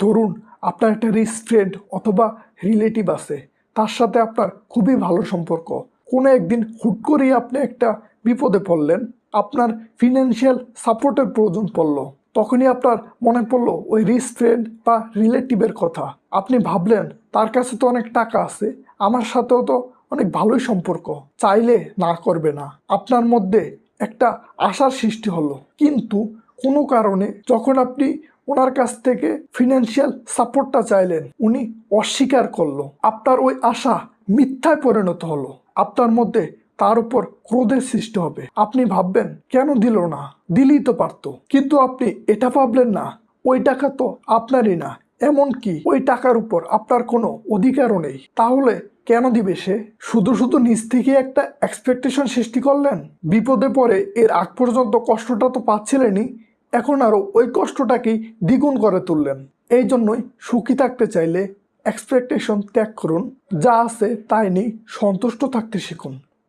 ধরুন আপনার একটা রিচ ফ্রেন্ড অথবা রিলেটিভ আছে, তার সাথে আপনার খুবই ভালো সম্পর্ক। কোনো একদিন হুট করেই আপনি একটা বিপদে পড়লেন, আপনার ফিনান্সিয়াল সাপোর্টের প্রয়োজন পড়ল। তখনই আপনার মনে পড়ল ওই রিচ ফ্রেন্ড বা রিলেটিভের কথা। আপনি ভাবলেন, তার কাছে তো অনেক টাকা আছে, আমার সাথেও তো অনেক ভালোই সম্পর্ক, চাইলে না করবে না। আপনার মধ্যে একটা আশার সৃষ্টি হলো। কিন্তু কোনো কারণে যখন আপনি ওনার কাছ থেকে ফিনান্সিয়াল সাপোর্টটা চাইলেন। উনি অস্বীকার করল। আপনার ওই আশা মিথ্যায় পরিণত হলো। আপনার মধ্যে তার উপর ক্রোধের সৃষ্টি হবে। আপনি ভাববেন, কেন দিল না? দিলেই তো পারতো। কিন্তু আপনি এটা ভাবলেন না, ওই টাকা তো আপনারই না। এমনকি ওই টাকার উপর আপনার কোনো অধিকারও নেই। তাহলে কেন দিবে সে? শুধু শুধু নিজ থেকে একটা এক্সপেকটেশন সৃষ্টি করলেন? বিপদে পড়ে এর আগ পর্যন্ত কষ্টটা তো পাচ্ছিলেনই। এখন আরও ওই কষ্টটাকেই দ্বিগুণ করে তুললেন। এই জন্যই সুখী থাকতে চাইলে এক্সপেকটেশন ত্যাগ করুন, যা আছে তাই নিয়ে সন্তুষ্ট থাকতে শিখুন।